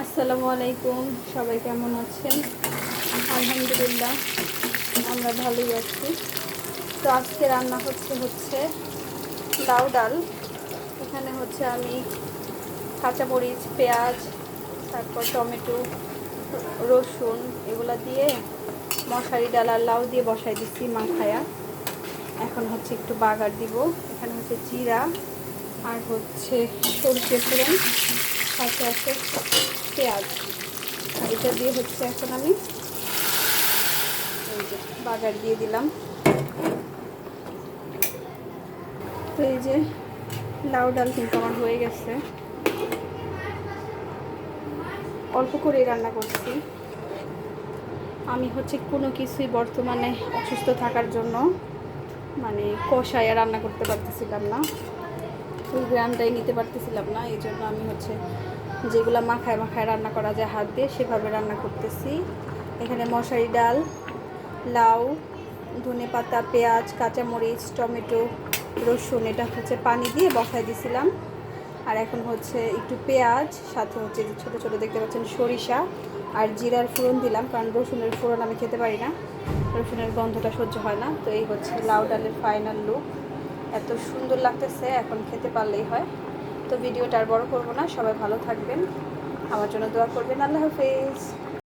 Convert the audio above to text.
আসসালামু আলাইকুম। সবাই কেমন আছেন? আলহামদুলিল্লাহ, আমরা ভালোই আছি। তো আজকে রান্না হচ্ছে হচ্ছে লাউ ডাল। এখানে হচ্ছে আমি কাঁচামরিচ, পেঁয়াজ, তারপর টমেটো, রসুন এগুলো দিয়ে মশারি ডাল আর লাউ দিয়ে বসাই দিচ্ছি মাখায়া। এখন হচ্ছে একটু বাগার দিব। এখানে হচ্ছে জিরা আর হচ্ছে সরষে ফোড়ন। সাথে আছে পেঁয়াজ। এটা দিয়ে হচ্ছে এখন আমি এই যে বাগার দিয়ে দিলাম। তো এই যে লাউ ডাল কিন্তু আমার হয়ে গেছে। অল্প করেই রান্না করছি। আমি হচ্ছে কোনো কিছুই বর্তমানে অসুস্থ থাকার জন্য মানে কষায় রান্না করতে পারতেছিলাম না। ওই গ্রামটাই নিতে পারতেছিলাম না, এই জন্য আমি হচ্ছে যেগুলো মাখায় মাখায় রান্না করা যায় হাত দিয়ে সেভাবে রান্না করতেছি। এখানে মশারি ডাল, লাউ, ধনে পাতা, পেঁয়াজ, কাঁচামরিচ, টমেটো, রসুন, এটা হচ্ছে পানি দিয়ে বসায় দিছিলাম। আর এখন হচ্ছে একটু পেঁয়াজ, সাথে হচ্ছে ছোটো ছোটো দেখতে পাচ্ছেন সরিষা আর জিরার ফোড়ন দিলাম, কারণ রসুনের ফোড়ন আমি খেতে পারি না। রসুনের গন্ধটা সহ্য হয় না, তো এই হচ্ছে লাউ ডালের ফাইনাল লুক এত সুন্দর লাগতেছে, এখন খেতে পারলেই হয়। তো ভিডিওটা আর বড় করব না, সবাই ভালো থাকবেন। আমার জন্য দোয়া করবেন। আল্লাহ হাফেজ।